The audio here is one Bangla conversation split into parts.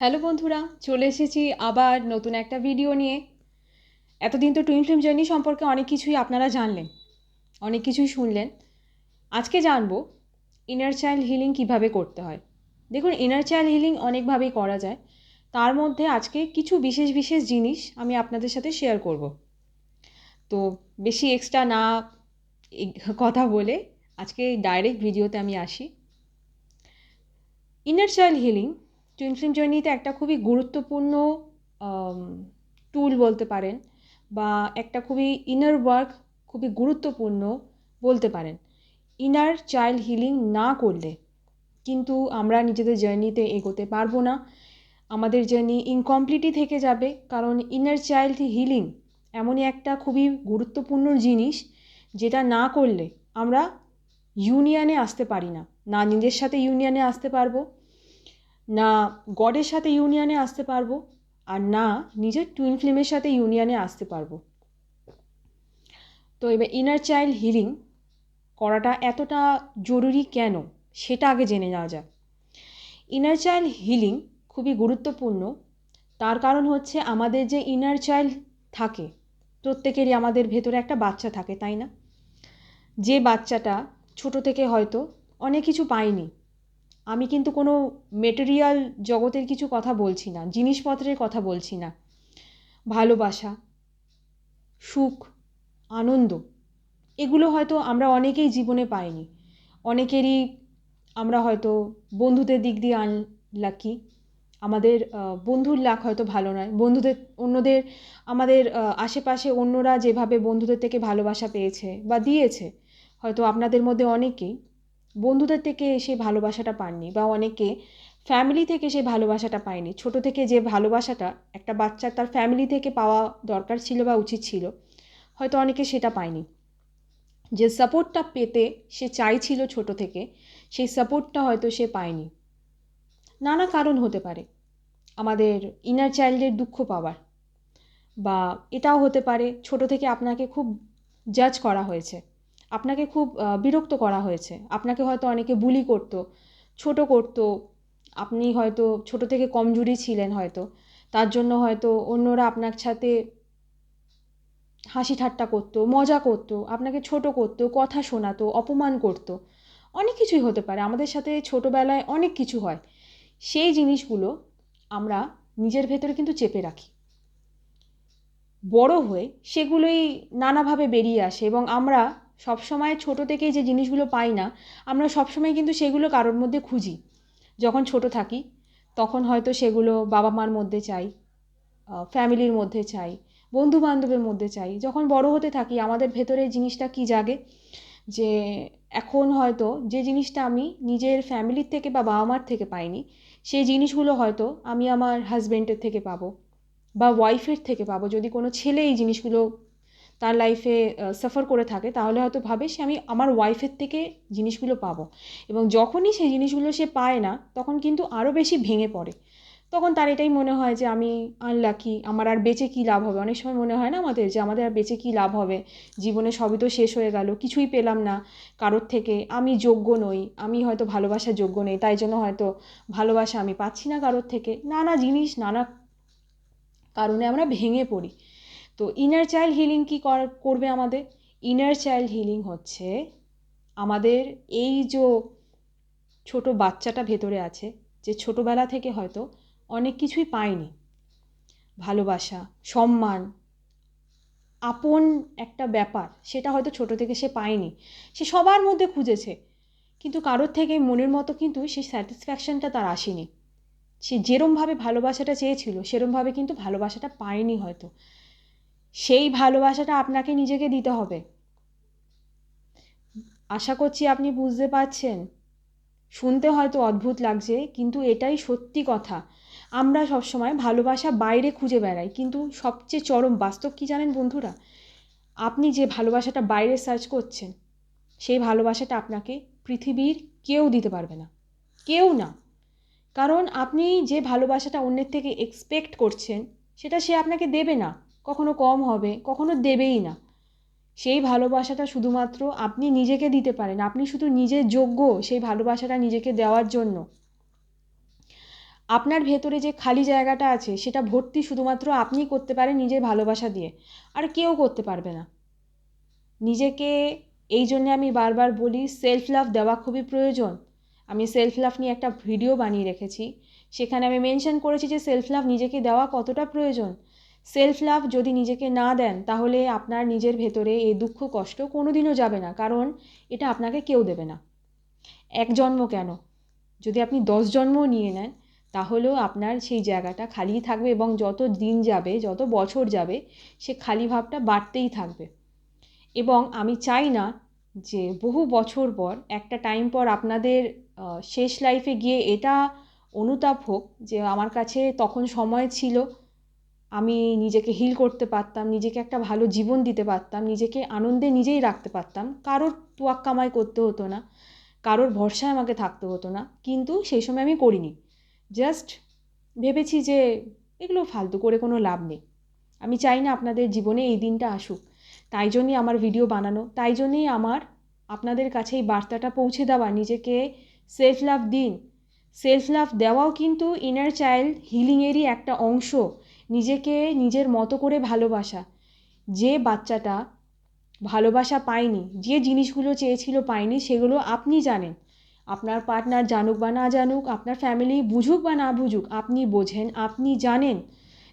হ্যালো বন্ধুরা, চলে এসেছি আবার নতুন একটা ভিডিও নিয়ে। এতদিন তো টুইন ফিল্ম জার্নি সম্পর্কে অনেক কিছুই আপনারা জানলেন, অনেক কিছুই শুনলেন। আজকে জানব ইনার চাইল্ড হিলিং কীভাবে করতে হয়। দেখুন ইনার চাইল্ড হিলিং অনেকভাবেই করা যায়। তার মধ্যে আজকে কিছু বিশেষ বিশেষ জিনিস আমি আপনাদের সাথে শেয়ার করব। তো বেশি এক্সট্রা না কথা বলে আজকে ডাইরেক্ট ভিডিওতে আমি আসি। Inner child healing twin film জার্নিতে একটা খুবই গুরুত্বপূর্ণ টুল বলতে পারেন বা একটা খুবই ইনার ওয়ার্ক খুবই গুরুত্বপূর্ণ বলতে পারেন। ইনার চাইল্ড হিলিং না করলে কিন্তু আমরা নিজেদের জার্নিতে এগোতে পারব না। আমাদের জার্নি ইনকমপ্লিটই থেকে যাবে কারণ ইনার চাইল্ড হিলিং এমনই একটা খুবই গুরুত্বপূর্ণ জিনিস যেটা না করলে আমরা ইউনিয়নে আসতে পারি না। না নিজের সাথে ইউনিয়নে আসতে পারব না গডের সাথে ইউনিয়নে আসতে পারব আর না নিজের টুইন ফিল্মের সাথে ইউনিয়নে আসতে পারব। তো এবার ইনার চাইল্ড হিলিং করাটা এতটা জরুরি কেন? সেটা আগে জেনে নেওয়া যাক। ইনার চাইল্ড হিলিং খুবই গুরুত্বপূর্ণ। তার কারণ হচ্ছে আমাদের যে ইনার চাইল্ড থাকে, প্রত্যেকেরই আমাদের ভেতরে একটা বাচ্চা থাকে, তাই না? যে বাচ্চাটা ছোট থেকে হয়তো অনেক কিছু পায়নি আমি কিন্তু কোনো মেটেরিয়াল জগতের কিছু কথা বলছি না, জিনিসপত্রের কথা বলছি না। ভালোবাসা, সুখ, আনন্দ, এগুলো হয়তো আমরা অনেকেই জীবনে পাইনি। অনেকেরই আমরা হয়তো বন্ধুদের দিক দিয়ে আনলাকি আমাদের বন্ধুর লাখ হয়তো ভালো নয়। বন্ধুদের, অন্যদের, আমাদের আশেপাশে অন্যরা যেভাবে বন্ধুদের থেকে ভালোবাসা পেয়েছে বা দিয়েছে, হয়তো আপনাদের মধ্যে অনেকেই বন্ধুদের থেকে সেই ভালোবাসাটা পাননি বা অনেকে ফ্যামিলি থেকে সেই ভালোবাসাটা পায়নি। ছোট থেকে যে ভালোবাসাটা একটা বাচ্চার তার ফ্যামিলি থেকে পাওয়া দরকার ছিল বা উচিত ছিল, হয়তো অনেকে সেটা পায়নি। যে সাপোর্টটা পেতে সে চাইছিল ছোট থেকে, সেই সাপোর্টটা হয়তো সে পায়নি। নানা কারণ হতে পারে। আমাদের ইনার চাইল্ডের দুঃখ পাওয়ার বা এটাও হতে পারে, ছোট থেকে আপনাকে খুব জাজ করা হয়েছে। আপনাকে খুব বিরক্ত করা হয়েছে। আপনাকে হয়তো অনেকে বুলি করতো, ছোট করতো, আপনি হয়তো ছোট থেকে কমজোরি ছিলেন হয়তো। তার জন্য হয়তো অন্যরা আপনার সাথে হাসি ঠাট্টা করতো, মজা করতো, আপনাকে ছোট করতো, কথা শোনাতো, অপমান করতো। অনেক কিছুই হতে পারে। আমাদের সাথে ছোটোবেলায় অনেক কিছু হয়। সেই জিনিসগুলো আমরা নিজের ভেতরে কিন্তু চেপে রাখি। বড় হয়ে সেগুলোই নানাভাবে বেরিয়ে আসে এবং আমরা সবসময় ছোটো থেকেই যে জিনিসগুলো পাই না, আমরা সবসময় কিন্তু সেগুলো কারোর মধ্যে খুঁজি। যখন ছোট থাকি, তখন হয়তো সেগুলো বাবা মার মধ্যে চাই ফ্যামিলির মধ্যে চাই বন্ধু বান্ধবের মধ্যে চাই। যখন বড় হতে থাকি, আমাদের ভেতরে জিনিসটা কি জাগে? যে এখন হয়তো যে জিনিসটা আমি নিজের ফ্যামিলির থেকে বা বাবা মার থেকে পাইনি, সেই জিনিসগুলো হয়তো আমি আমার হাজব্যান্ডের থেকে পাবো বা ওয়াইফের থেকে পাবো। যদি কোনো ছেলে এই জিনিসগুলো তার লাইফে সাফার করে থাকে, তাহলে হয়তো ভাবে সে আমি আমার ওয়াইফের থেকে জিনিসগুলো পাবো। এবং যখনই সেই জিনিসগুলো সে পায় না, তখন কিন্তু আরও বেশি ভেঙে পড়ে। তখন তার এটাই মনে হয় যে, আমি আনলাকি আমার আর বেঁচে কী লাভ হবে? অনেক সময় মনে হয় না আমাদের যে, আমাদের আর বেঁচে কী লাভ হবে? জীবনে সবই তো শেষ হয়ে গেল, কিছুই পেলাম না কারোর থেকে। আমি যোগ্য নই, আমি হয়তো ভালোবাসার যোগ্য নই, তাই জন্য হয়তো ভালোবাসা আমি পাচ্ছি না কারোর থেকে। নানা জিনিস, নানা কারণে আমরা ভেঙে পড়ি। তো ইনার চাইল্ড হিলিং কী করবে আমাদের? ইনার চাইল্ড হিলিং হচ্ছে আমাদের এই যে ছোট বাচ্চাটা ভেতরে আছে, যে ছোটোবেলা থেকে হয়তো অনেক কিছুই পায়নি। ভালোবাসা, সম্মান, আপন একটা ব্যাপার, সেটা হয়তো ছোট থেকে সে পায়নি। সে সবার মধ্যে খুঁজেছে, কিন্তু কারোর থেকে মনের মতো কিন্তু সেই স্যাটিসফ্যাকশানটা তার আসেনি। সে যেরমভাবে ভালোবাসাটা চেয়েছিল, সেরমভাবে কিন্তু ভালোবাসাটা পায়নি হয়তো। সেই ভালোবাসাটা আপনাকে নিজেকে দিতে হবে। আশা করছি আপনি বুঝতে পারছেন। শুনতে হয়তো অদ্ভুত লাগছে, কিন্তু এটাই সত্যি কথা। আমরা সবসময় ভালোবাসা বাইরে খুঁজে বেড়াই, কিন্তু সবচেয়ে চরম বাস্তব কী জানেন বন্ধুরা? আপনি যে ভালোবাসাটা বাইরে সার্চ করছেন, সেই ভালোবাসাটা আপনাকে পৃথিবীর কেউ দিতে পারবে না। কেউ না। কারণ আপনি যে ভালোবাসাটা অন্যের থেকে এক্সপেক্ট করছেন, সেটা সে আপনাকে দেবে না। কখনো কম হবে, কখনো দেবেই না। সেই ভালোবাসাটা শুধুমাত্র আপনি নিজেকে দিতে পারেন। আপনি শুধু নিজের যোগ্য সেই ভালোবাসাটা নিজেকে দেওয়ার জন্য। আপনার ভেতরে যে খালি জায়গাটা আছে, সেটা ভর্তি শুধুমাত্র আপনিই করতে পারেন নিজের ভালোবাসা দিয়ে। আর কেউ করতে পারবে না। নিজেকে এই জন্যে আমি বারবার বলি সেলফ লাভ দেওয়া খুবই প্রয়োজন। আমি সেলফ লাভ নিয়ে একটা ভিডিও বানিয়ে রেখেছি। সেখানে আমি মেনশন করেছি যে সেলফ লাভ নিজেকে দেওয়া কতটা প্রয়োজন। সেলফ লাভ যদি নিজেকে না দেন, তাহলে আপনার নিজের ভেতরে এই দুঃখ, কষ্ট কোনো দিনও যাবে না, কারণ এটা আপনাকে কেউ দেবে না। এক জন্ম কেন? যদি আপনি দশ জন্ম নিয়ে নেন, তাহলেও আপনার সেই জায়গাটা খালিই থাকবে এবং যত দিন যাবে, যত বছর যাবে, সে খালি ভাবটা বাড়তেই থাকবে। এবং আমি চাই না যে বহু বছর পর, একটা টাইম পর আপনাদের শেষ লাইফে গিয়ে এটা অনুতাপ হোক যে আমার কাছে তখন সময় ছিল আমি নিজেকে হিল করতে পারতাম, নিজেকে একটা ভালো জীবন দিতে পারতাম, নিজেকে আনন্দে নিজেই রাখতে পারতাম। কারোর তোয়াক কামাই করতে হতো না, কারোর ভরসায় আমাকে থাকতে হতো না, কিন্তু সেই সময় আমি করিনি। জাস্ট ভেবেছি যে এগুলো ফালতু করে কোনো লাভ নেই। আমি চাই না আপনাদের জীবনে এই দিনটা আসুক। তাই জন্যই আমার ভিডিও বানানো, তাই জন্যই আমার আপনাদের কাছে এই বার্তাটা পৌঁছে দেওয়া, নিজেকে সেলফ লাভ দিন। সেলফ লাভ দেওয়াও কিন্তু ইনার চাইল্ড হিলিংয়েরই একটা অংশ। নিজেকে নিজের মতো করে ভালোবাসা। যে বাচ্চাটা ভালোবাসা পায়নি, যে জিনিসগুলো চেয়েছিল পায়নি, সেগুলো আপনি জানেন। আপনার পার্টনার জানুক বা না জানুক, আপনার ফ্যামিলি বুঝুক বা না বুঝুক, আপনি বোঝেন, আপনি জানেন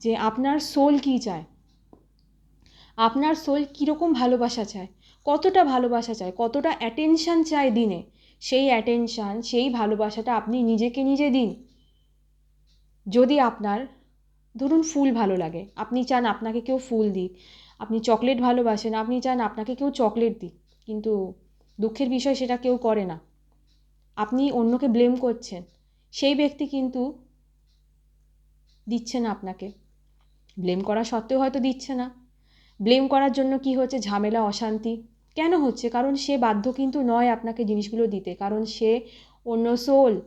যে আপনার সোল কী চায়। আপনার সোল কীরকম ভালোবাসা চায়, কতটা ভালোবাসা চায়, কতটা অ্যাটেনশান চায় দিনে, সেই অ্যাটেনশান সেই ভালোবাসাটা আপনি নিজেকে নিজে দিন। যদি আপনার ধরুন ফুল ভালো লাগে। আপনি চান আপনাকে কেউ ফুল দিক, আপনি চকলেট ভালোবাসেন, আপনি চান আপনাকে কেউ চকলেট দিক, কিন্তু দুঃখের বিষয় সেটা কেউ করে না। আপনি অন্যকে ব্লেম করছেন, সেই ব্যক্তি কিন্তু দিচ্ছে না আপনাকে। ব্লেম করা সত্ত্বেও হয়তো দিচ্ছে না। ব্লেম করার জন্য কি হচ্ছে? ঝামেলা, অশান্তি। কেন হচ্ছে? কারণ সে বাধ্য কিন্তু নয় আপনাকে জিনিসগুলো দিতে। কারণ সে অন্য সোল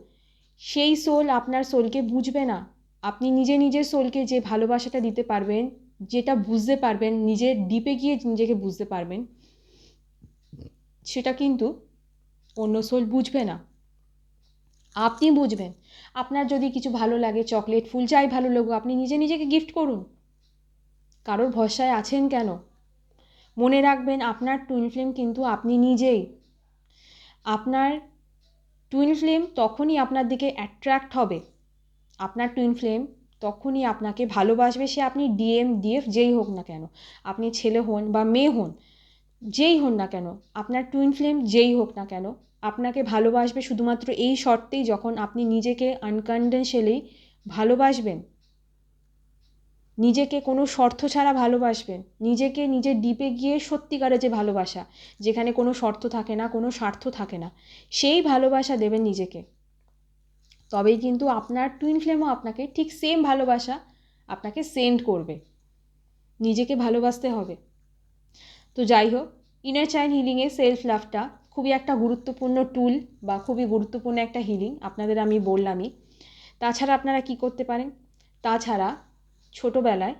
সেই সোল আপনার সোলকে বুঝবে না। আপনি নিজে নিজের সোলকে যে ভালোবাসাটা দিতে পারবেন, যেটা বুঝতে পারবেন, নিজের ডিপে গিয়ে নিজেকে বুঝতে পারবেন, সেটা কিন্তু অন্য সোল বুঝবে না। আপনি বুঝবেন। আপনার যদি কিছু ভালো লাগে চকলেট ফুল যাই ভালো লাগুক, আপনি নিজে নিজেকে গিফট করুন। কারোর ভরসায় আছেন কেন? মনে রাখবেন, আপনার টুইন ফ্লেম কিন্তু আপনি নিজেই। আপনার টুইন ফ্লেম তখনই আপনার দিকে অ্যাট্রাক্ট হবে। আপনার টুইন ফ্লেম তখনই আপনাকে ভালোবাসবে সে আপনি ডিএম ডিএফ যেই হোক না কেন। আপনি ছেলে হন বা মেয়ে হন, যেই হন না কেন, আপনার টুইন ফ্লেম যেই হোক না কেন, আপনাকে ভালোবাসবে শুধুমাত্র এই শর্তেই যখন আপনি নিজেকে আনকন্ডেন্সিয়ালি ভালোবাসবেন। নিজেকে কোনো শর্ত ছাড়া ভালোবাসবেন। নিজেকে নিজের ডিপে গিয়ে সত্যিকারের যে ভালোবাসা, যেখানে কোনো শর্ত থাকে না, কোনো স্বার্থ থাকে না, সেই ভালোবাসা দেবেন নিজেকে। তবেই কিন্তু আপনার টুইন ফ্লেমও আপনাকে ঠিক সেম ভালোবাসা আপনাকে সেন্ড করবে। নিজেকে ভালোবাসতে হবে। তো যাই হোক ইনার চাইল্ড হিলিংয়ে সেলফ লাভটা খুবই একটা গুরুত্বপূর্ণ টুল বা খুবই গুরুত্বপূর্ণ একটা হিলিং আপনাদের আমি বললামই। তাছাড়া আপনারা কি করতে পারেন? তাছাড়া ছোটোবেলায়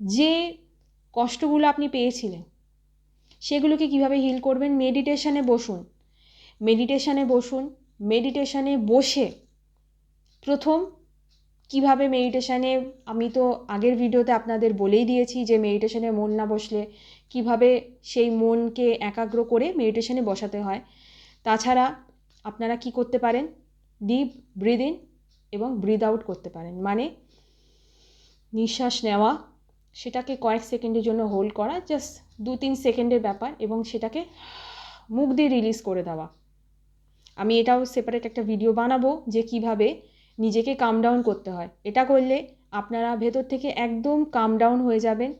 যে কষ্টগুলো আপনি পেয়েছিলেন, সেগুলোকে কীভাবে হিল করবেন? মেডিটেশানে বসুন। মেডিটেশানে বসুন। মেডিটেশানে বসে প্রথম, কীভাবে মেডিটেশানে আমি তো আগের ভিডিওতে আপনাদের বলেই দিয়েছি যে মেডিটেশানে মন না বসলে কীভাবে সেই মনকে একাগ্র করে মেডিটেশানে বসাতে হয়। তাছাড়া আপনারা কি করতে পারেন? ডিপ ব্রিদ ইন এবং ব্রিদ আউট করতে পারেন। মানে নিঃশ্বাস নেওয়া, সেটাকে কয়েক সেকেন্ডের জন্য হোল্ড করা জাস্ট দু তিন সেকেন্ডের ব্যাপার এবং সেটাকে মুখ দিয়ে রিলিজ করে দেওয়া। আমি এটাও সেপারেট একটা ভিডিও বানাবো যে কীভাবে নিজেকে কাম ডাউন করতে হয়। এটা করলে আপনারা ভেতর থেকে একদম কাম ডাউন হয়ে যাবেন,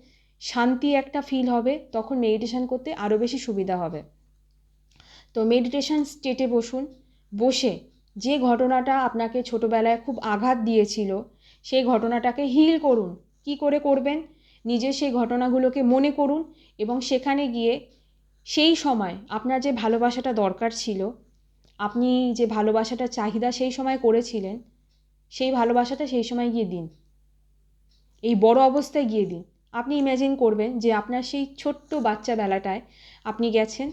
শান্তি একটা ফিল হবে, তখন মেডিটেশান করতে আরও বেশি সুবিধা হবে। তো মেডিটেশান স্টেটে বসুন, বসে যে ঘটনাটা আপনাকে ছোটোবেলায় খুব আঘাত দিয়েছিল, সেই ঘটনাটাকে হিল করুন। কি করে করবেন? নিজে সেই ঘটনাগুলোকে মনে করুন এবং সেখানে গিয়ে সেই সময় আপনার যে ভালোবাসাটা দরকার ছিল, আপনি যে ভালোবাসাটা চাহিদা সেই সময় করেছিলেন সেই ভালোবাসাটা সেই সময় গিয়ে দিন। এই বড় অবস্থায় গিয়ে দিন। আপনি ইম্যাজিন করবেন যে আপনার সেই ছোট্ট বাচ্চা বেলাটায় আপনি গেছেন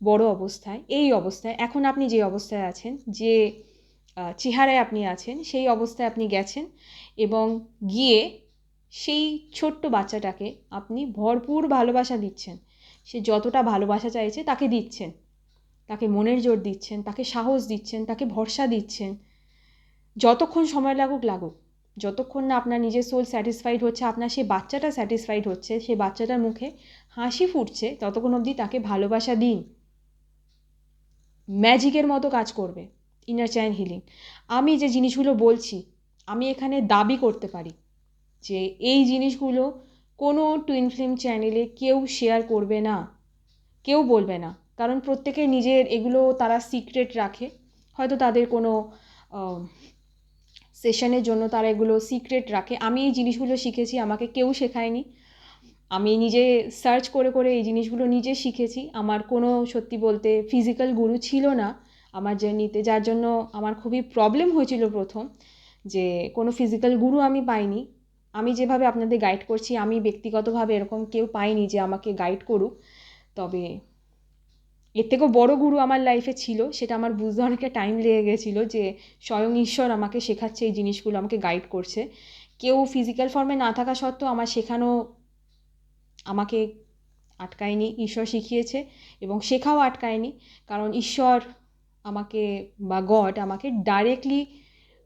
বড় অবস্থায়, এই অবস্থায়। এখন আপনি যে অবস্থায় আছেন, যে চেহারায় আপনি আছেন, সেই অবস্থায় আপনি গেছেন এবং গিয়ে সেই ছোট্ট বাচ্চাটাকে আপনি ভরপুর ভালোবাসা দিচ্ছেন। সে যতটা ভালোবাসা চাইছে তাকে দিচ্ছেন। তাকে মনের জোর দিচ্ছেন, তাকে সাহস দিচ্ছেন, তাকে ভরসা দিচ্ছেন। যতক্ষণ সময় লাগুক লাগুক। যতক্ষণ না আপনার নিজের সোল স্যাটিসফাইড হচ্ছে, আপনার সেই বাচ্চাটা স্যাটিসফাইড হচ্ছে, সেই বাচ্চাটার মুখে হাসি ফুটছে, ততক্ষণ অবধি তাকে ভালোবাসা দিন। ম্যাজিকের মতো কাজ করবে ইনার চাইল্ড হিলিং আমি যে জিনিসগুলো বলছি, আমি এখানে দাবি করতে পারি যে এই জিনিসগুলো কোনো টুইন ফিল্ম চ্যানেলে কেউ শেয়ার করবে না, কেউ বলবে না। কারণ প্রত্যেকে নিজের এগুলো তারা সিক্রেট রাখে। হয়তো তাদের কোনো সেশনের জন্য তারা এগুলো সিক্রেট রাখে। আমি এই জিনিসগুলো শিখেছি, আমাকে কেউ শেখায়নি। আমি নিজে সার্চ করে করে এই জিনিসগুলো নিজে শিখেছি। আমার কোনো, সত্যি বলতে ফিজিক্যাল গুরু ছিল না আমার জার্নিতে যার জন্য আমার খুবই প্রবলেম হয়েছিল প্রথম যে কোনো ফিজিক্যাল গুরু আমি পাইনি। আমি যেভাবে আপনাদের গাইড করছি, আমি ব্যক্তিগতভাবে এরকম কেউ পাইনি যে আমাকে গাইড করুক। তবে এর থেকেও বড় গুরু আমার লাইফে ছিল। সেটা আমার বুঝতে অনেকটা টাইম লেগে গেছিল যে স্বয়ং ঈশ্বর আমাকে শেখাচ্ছে, এই জিনিসগুলো আমাকে গাইড করছে। কেউ ফিজিক্যাল ফর্মে না থাকা সত্ত্বেও আমার শেখানো আমাকে আটকায়নি, ঈশ্বর শিখিয়েছে এবং শেখাও আটকায়নি। কারণ ঈশ্বর আমাকে বা গড আমাকে ডাইরেক্টলি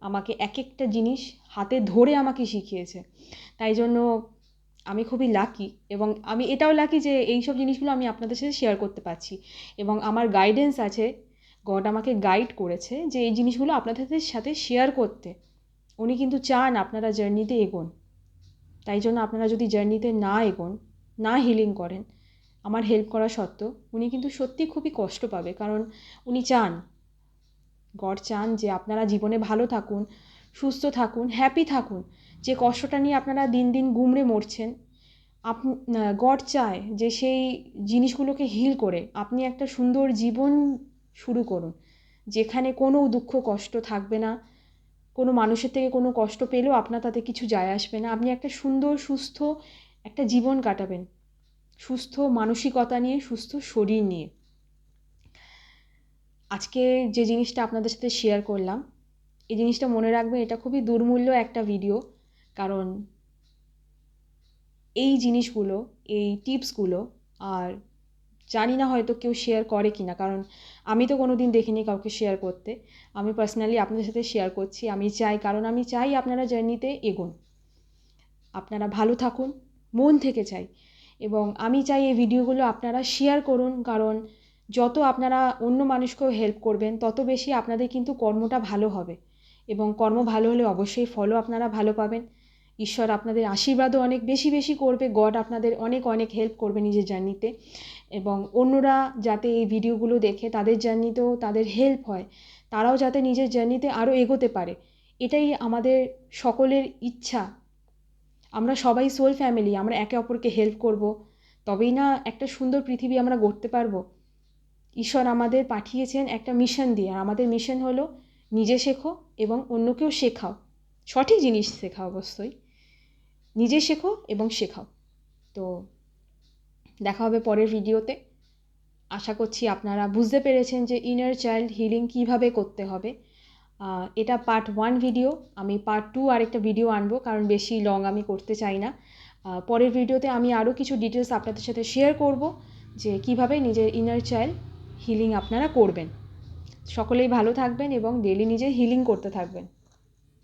আমাকে এক একটা জিনিস হাতে ধরে আমাকে শিখিয়েছে। তাই জন্য আমি খুবই লাকি এবং আমি এটাও লাকি যে এই সব জিনিসগুলো আমি আপনাদের সাথে শেয়ার করতে পারছি। এবং আমার গাইডেন্স আছে গড আমাকে গাইড করেছে যে এই জিনিসগুলো আপনাদের সাথে শেয়ার করতে। উনি কিন্তু চান আপনারা জার্নিতে এগোন। তাই জন্য আপনারা যদি জার্নিতে না এগোন, না হিলিং করেন, আমার হেল্প করা সত্ত্বেও উনি কিন্তু সত্যি খুবই কষ্ট পাবে। কারণ উনি চান গড চান যে আপনারা জীবনে ভালো থাকুন, সুস্থ থাকুন হ্যাপি থাকুন। যে কষ্টটা নিয়ে আপনারা দিন দিন গুমড়ে মরছেন, আপ গড চায় যে সেই জিনিসগুলোকে হিল করে। আপনি একটা সুন্দর জীবন শুরু করুন, যেখানে কোনো দুঃখ, কষ্ট থাকবে না। কোনো মানুষের থেকে কোনো কষ্ট পেলেও আপনার তাতে কিছু যায় আসবে না। আপনি একটা সুন্দর, সুস্থ একটা জীবন কাটাবেন। সুস্থ মানসিকতা নিয়ে, সুস্থ শরীর নিয়ে। আজকে যে জিনিসটা আপনাদের সাথে শেয়ার করলাম, এই জিনিসটা মনে রাখবেন, এটা খুবই দুর্মূল্য একটা ভিডিও কারণ এই জিনিসগুলো, এই টিপসগুলো আর জানি না হয়তো কেউ শেয়ার করে কি না কারণ আমি তো কোনো দিন দেখিনি কাউকে শেয়ার করতে। আমি পার্সোনালি আপনাদের সাথে শেয়ার করছি, আমি চাই, কারণ আমি চাই আপনারা জার্নিতে এগোন। আপনারা ভালো থাকুন, মন থেকে চাই। এবং আমি চাই এই ভিডিওগুলো আপনারা শেয়ার করুন, কারণ যত আপনারা অন্য মানুষকেও হেল্প করবেন, তত বেশি আপনাদের কিন্তু কর্মটা ভালো হবে। এবং কর্ম ভালো হলে অবশ্যই ফলও আপনারা ভালো পাবেন। ঈশ্বর আপনাদের আশীর্বাদও অনেক বেশি বেশি করবে। গড আপনাদের অনেক অনেক হেল্প করবে নিজের জার্নিতে এবং অন্যরা যাতে এই ভিডিওগুলো দেখে, তাদের জার্নিতেও তাদের হেল্প হয়। তারাও যাতে নিজের জার্নিতে আরও এগোতে পারে। এটাই আমাদের সকলের ইচ্ছা। আমরা সবাই সোল ফ্যামিলি আমরা একে অপরকে হেল্প করব। তবেই না একটা সুন্দর পৃথিবী আমরা গড়তে পারব। ঈশ্বর আমাদের পাঠিয়েছেন একটা মিশন দিয়ে। আর আমাদের মিশন হলো নিজে শেখো এবং অন্যকেও শেখাও। সঠিক জিনিস শেখাও অবশ্যই। নিজে শেখো এবং শেখাও। তো দেখা হবে পরের ভিডিওতে। আশা করছি আপনারা বুঝতে পেরেছেন যে ইনার চাইল্ড হিলিং কীভাবে করতে হবে। এটা পার্ট ওয়ান ভিডিও আমি পার্ট টু আরেকটা ভিডিও আনব, কারণ বেশি লং আমি করতে চাই না। পরের ভিডিওতে আমি আরও কিছু ডিটেলস আপনাদের সাথে শেয়ার করব, যে কীভাবে নিজের ইনার চাইল্ড হিলিং আপনারা করবেন। সকলেই ভালো থাকবেন এবং ডেলি নিজে হিলিং করতে থাকবেন।